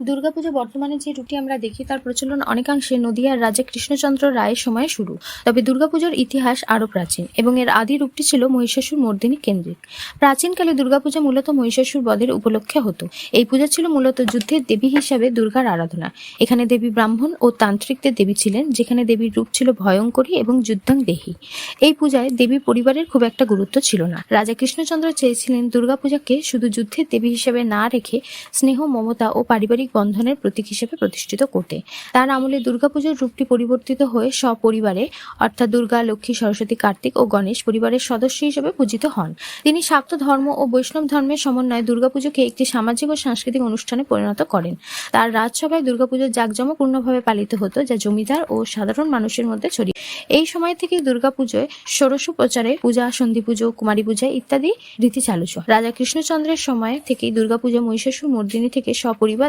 দুর্গাপুজো বর্তমানে যে রূপটি আমরা দেখি, তার প্রচলন অনেকাংশে নদিয়ার রাজা কৃষ্ণচন্দ্র রায়ের সময়ে শুরু। তবে দুর্গাপুজোর ইতিহাস আরও প্রাচীন এবং এর আদি রূপটি ছিল মহিষাসুর মর্দিনী কেন্দ্রিক। প্রাচীনকালে দুর্গাপূজা মূলত মহিষাসুর বধের উপলক্ষে হতো। এই পূজা ছিল মূলত যুদ্ধের দেবী হিসাবে দুর্গার আরাধনা। এখানে দেবী ব্রাহ্মণ ও তান্ত্রিকদের দেবী ছিলেন, যেখানে দেবীর রূপ ছিল ভয়ঙ্করী এবং যুদ্ধাং দেহী এই পূজায় দেবীর পরিবারের খুব একটা গুরুত্ব ছিল না। রাজা কৃষ্ণচন্দ্র চেয়েছিলেন দুর্গাপূজাকে শুধু যুদ্ধের দেবী হিসেবে না রেখে স্নেহ, মমতা ও পারিবারিক বন্ধনের প্রতীক হিসেবে প্রতিষ্ঠিত করতে তার আমলে দুর্গাপুজোর রূপটি পরিবর্তিত হয়ে সপরিবারে অর্থাৎ দুর্গা, লক্ষ্মী, সরস্বতী, কার্তিক ও গণেশ পরিবারের সদস্য হিসেবে পূজিত হন। তিনি শাক্ত ধর্ম ও বৈষ্ণব ধর্মের সমন্বয়ে দুর্গাপুজোকে একটি সামাজিক ও সাংস্কৃতিক অনুষ্ঠানে পরিণত করেন। তার রাজসভায় দুর্গাপুজো জাঁকজমকপূর্ণভাবে পালিত হতো, যা জমিদার ও সাধারণ মানুষের মধ্যে ছড়িয়ে এই সময় থেকে দুর্গাপুজোয় ষোড়শ প্রচারে পূজা সন্ধি পুজো কুমারী পূজা ইত্যাদি রীতি চালু রাজা কৃষ্ণচন্দ্রের সময় থেকেই দুর্গাপূজা মহিষাসুর মর্দিনী থেকে সপরিবার